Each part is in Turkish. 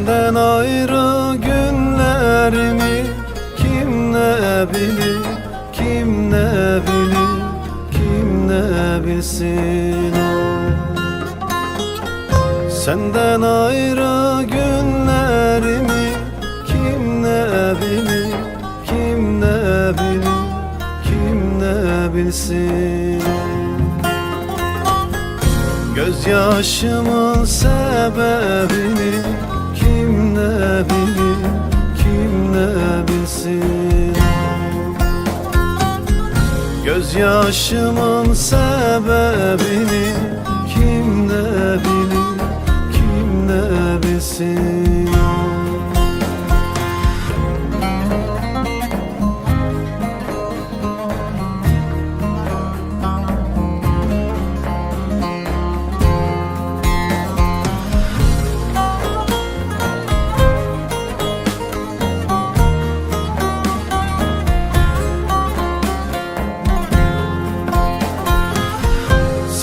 Senden ayrı günlerimi kim ne bilir, kim ne bilir, kim ne bilsin o. Senden ayrı günlerimi kim ne bilir, kim ne bilir, kim ne bilsin. Gözyaşımın sebebini Gözyaşımın sebebini kim ne bilir, kim ne bilsin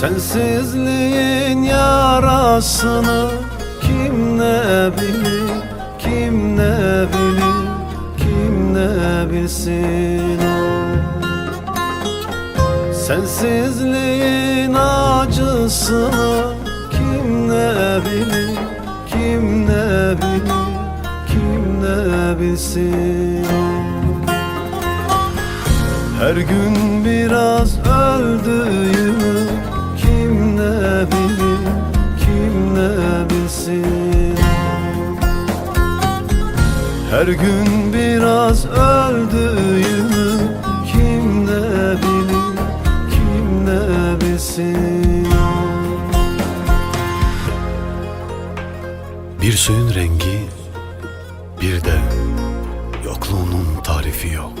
Sensizliğin yarasını kim ne bilir, kim ne bilir, kim ne bilsin o. Sensizliğin acısını kim ne bilir, kim ne bilir, kim ne bilsin o. Her gün biraz öldüğümü Her gün biraz öldüğümü kim ne bilir, kim ne bilsin Bir suyun rengi, bir de yokluğunun tarifi yok.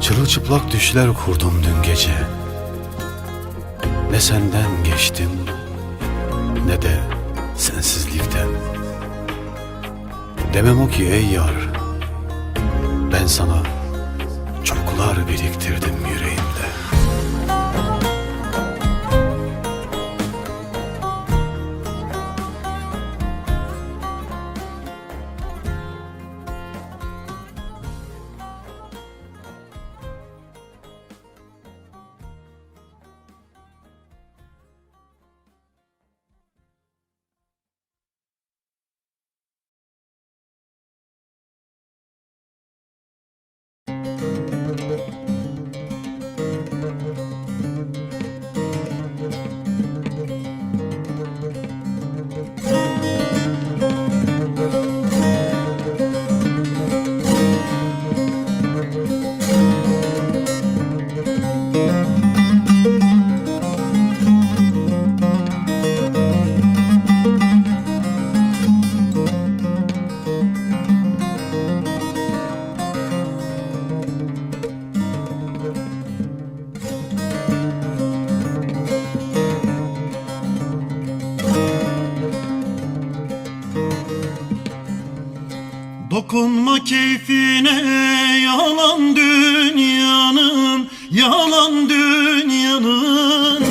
Çırılçıplak düşler kurdum dün gece. Ne senden geçtim, ne de sensizlikten. Demem o ki ey yar, ben sana çoklar biriktirdim yüreğimde. Dokunma keyfine yalan dünyanın Yalan dünyanın.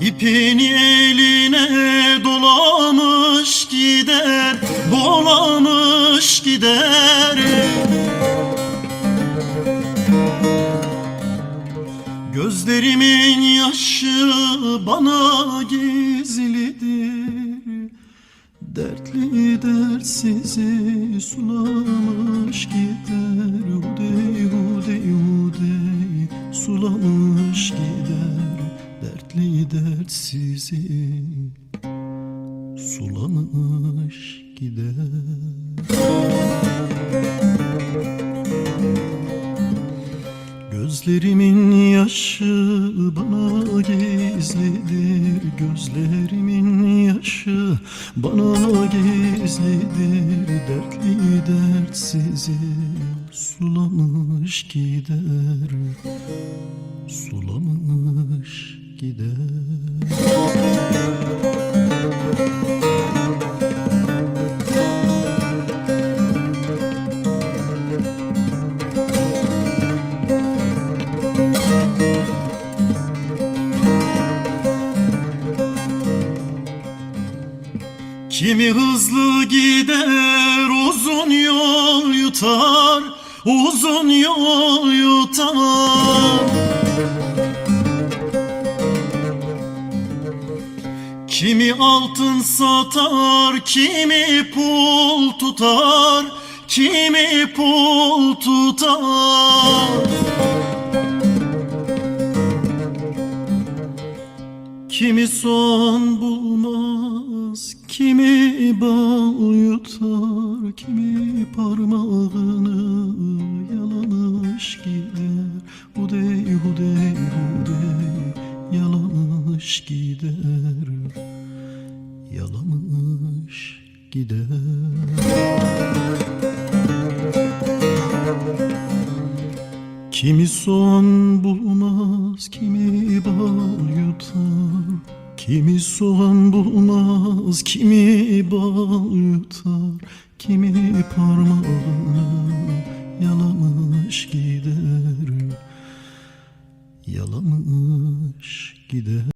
İpini eline dolamış gider Dolamış gider. Gözlerimin yaşı bana gizlidir Dertli dertsizi sulamış gider Hudey hudey hudey sulamış gider. Dertli dertsizi sulamış gider. Gözlerimin yaşı bana gizlidir Gözlerimin yaşı bana gizlidir Dertli dertsizi sulamış gider Sulamış gider Kimi hızlı gider uzun yol yutar Uzun yol yutar Kimi altın satar, kimi pul tutar, kimi pul tutar. Kimi soğan bulmaz, kimi bal yutar, kimi parmağını yalamış gider. Hudey hudey hudey yalamış gider, yalamış gider. Kimi soğan bulmaz, kimi bal yutar Kimi soğan bulmaz, kimi bal yutar Kimi parmağını yalamış gider. Yalamış gider